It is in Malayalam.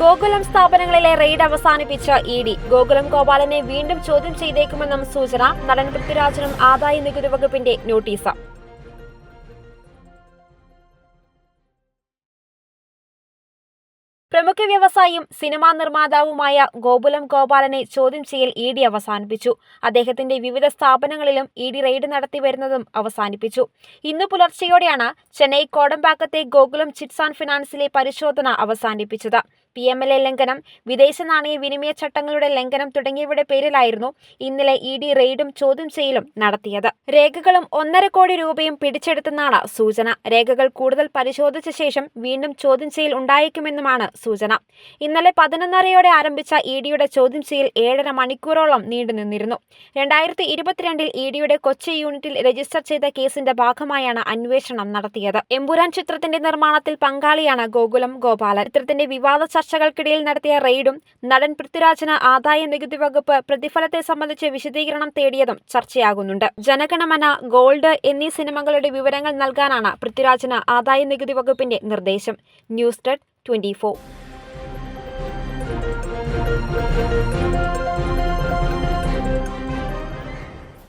ഗോകുലം സ്ഥാപനങ്ങളിലെ റെയ്ഡ് അവസാനിപ്പിച്ച ഇ ഡി. ഗോകുലം ഗോപാലനെ വീണ്ടും ചോദ്യം ചെയ്തേക്കുമെന്നും സൂചന. നടൻ പൃഥ്വിരാജിനും ആദായ നികുതി വകുപ്പിന്റെ നോട്ടീസ്. പ്രമുഖ വ്യവസായിയും സിനിമാ നിർമ്മാതാവുമായ ഗോകുലം ഗോപാലനെ ചോദ്യം ചെയ്യൽ ഇ ഡി അവസാനിപ്പിച്ചു. അദ്ദേഹത്തിന്റെ വിവിധ സ്ഥാപനങ്ങളിലും ഇ ഡി റെയ്ഡ് നടത്തി വരുന്നതും അവസാനിപ്പിച്ചു. ഇന്നു പുലർച്ചെയോടെയാണ് ചെന്നൈ കോടമ്പാക്കത്തെ ഗോകുലം ചിറ്റ്സ് ഫിനാൻസിലെ പരിശോധന അവസാനിപ്പിച്ചത്. പി എം എൽ എ ലംഘനം വിദേശ നാണയ വിനിമയ ചട്ടങ്ങളുടെ ലംഘനം തുടങ്ങിയവയുടെ പേരിലായിരുന്നു ഇന്നലെ ഇ ഡി റെയ്ഡും ചോദ്യം ചെയ്യലും നടത്തിയത്. രേഖകളും ഒന്നര കോടി രൂപയും പിടിച്ചെടുത്തെന്നാണ് സൂചന. രേഖകൾ കൂടുതൽ പരിശോധിച്ച ശേഷം വീണ്ടും ചോദ്യം ചെയ്യൽ ഉണ്ടായേക്കുമെന്നുമാണ് സൂചന. ഇന്നലെ പതിനൊന്നരയോടെ ആരംഭിച്ച ഇ ഡിയുടെ ചോദ്യം ചെയ്യൽ ഏഴര മണിക്കൂറോളം നീണ്ടുനിന്നിരുന്നു രണ്ടായിരത്തി ഇരുപത്തിരണ്ടിൽ ഇ ഡിയുടെ കൊച്ചി യൂണിറ്റിൽ രജിസ്റ്റർ ചെയ്ത കേസിന്റെ ഭാഗമായാണ് അന്വേഷണം നടത്തിയത്. എമ്പുരാൻ ചിത്രത്തിന്റെ നിർമ്മാണത്തിൽ പങ്കാളിയാണ് ഗോകുലം ഗോപാലൻ. ചിത്രത്തിന്റെ വിവാദ ചർച്ചകൾക്കിടയിൽ നടത്തിയ റെയ്ഡും നടൻ പൃഥ്വിരാജിന് ആദായ നികുതി വകുപ്പ് പ്രതിഫലത്തെ സംബന്ധിച്ച് വിശദീകരണം തേടിയതും ചർച്ചയാകുന്നുണ്ട്. ജനഗണമന ഗോൾഡ് എന്നീ സിനിമകളുടെ വിവരങ്ങൾ നൽകാനാണ് പൃഥ്വിരാജിന് ആദായ നികുതി വകുപ്പിന്റെ നിർദ്ദേശം. News desk twenty